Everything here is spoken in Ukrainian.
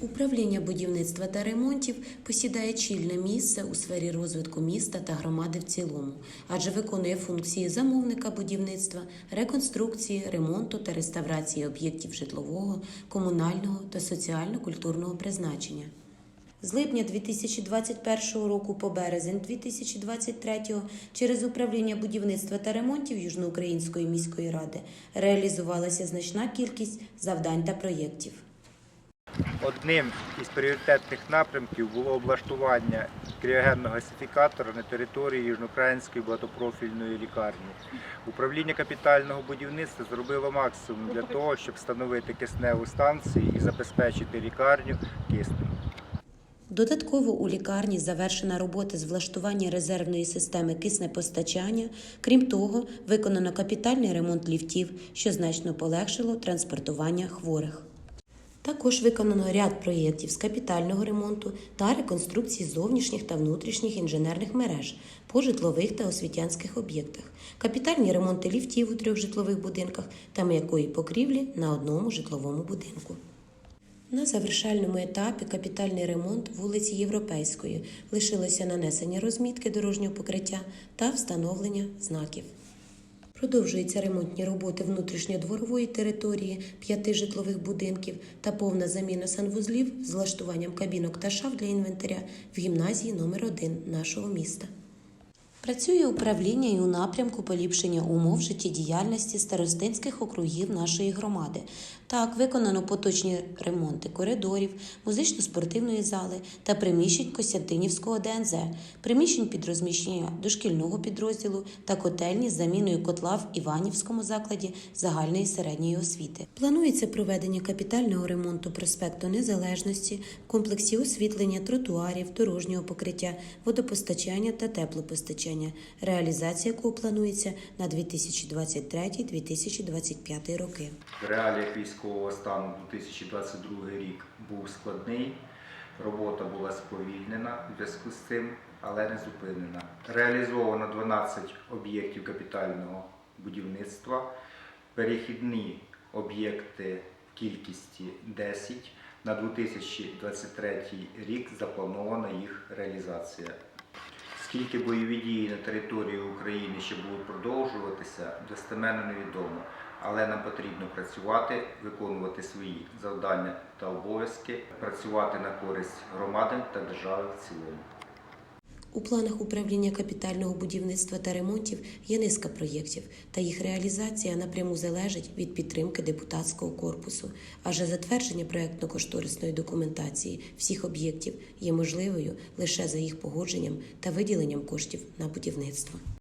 Управління будівництва та ремонтів посідає чільне місце у сфері розвитку міста та громади в цілому, адже виконує функції замовника будівництва, реконструкції, ремонту та реставрації об'єктів житлового, комунального та соціально-культурного призначення. З липня 2021 року по березень 2023 через управління будівництва та ремонтів Южноукраїнської міської ради реалізувалася значна кількість завдань та проєктів. Одним із пріоритетних напрямків було облаштування кріогенного гасифікатора на території Южноукраїнської багатопрофільної лікарні. Управління капітального будівництва зробило максимум для того, щоб встановити кисневу станцію і забезпечити лікарню киснем. Додатково у лікарні завершена робота з влаштування резервної системи киснепостачання. Крім того, виконано капітальний ремонт ліфтів, що значно полегшило транспортування хворих. Також виконано ряд проєктів з капітального ремонту та реконструкції зовнішніх та внутрішніх інженерних мереж по житлових та освітянських об'єктах, капітальні ремонти ліфтів у трьох житлових будинках та м'якої покрівлі на одному житловому будинку. На завершальному етапі капітальний ремонт вулиці Європейської лишилося нанесення розмітки дорожнього покриття та встановлення знаків. Продовжуються ремонтні роботи внутрішньодворової території п'яти житлових будинків та повна заміна санвузлів з влаштуванням кабінок та шаф для інвентаря в гімназії номер 1 нашого міста. Працює управління і у напрямку поліпшення умов життєдіяльності старостинських округів нашої громади. Так, виконано поточні ремонти коридорів, музично-спортивної зали та приміщень Костянтинівського ДНЗ, приміщень під розміщення дошкільного підрозділу та котельні з заміною котла в Іванівському закладі загальної середньої освіти. Планується проведення капітального ремонту проспекту Незалежності, комплексі освітлення тротуарів, дорожнього покриття, водопостачання та теплопостачання, реалізація якого планується на 2023-2025 роки. В реаліях військового стану 2022 рік був складний. Робота була сповільнена в зв'язку з цим, але не зупинена. Реалізовано 12 об'єктів капітального будівництва, перехідні об'єкти в кількості 10. На 2023 рік запланована їх реалізація. Скільки бойові дії на території України ще будуть продовжуватися, достеменно невідомо. Але нам потрібно працювати, виконувати свої завдання та обов'язки, працювати на користь громади та держави в цілому. У планах управління капітального будівництва та ремонтів є низка проєктів, та їх реалізація напряму залежить від підтримки депутатського корпусу. Адже затвердження проєктно-кошторисної документації всіх об'єктів є можливою лише за їх погодженням та виділенням коштів на будівництво.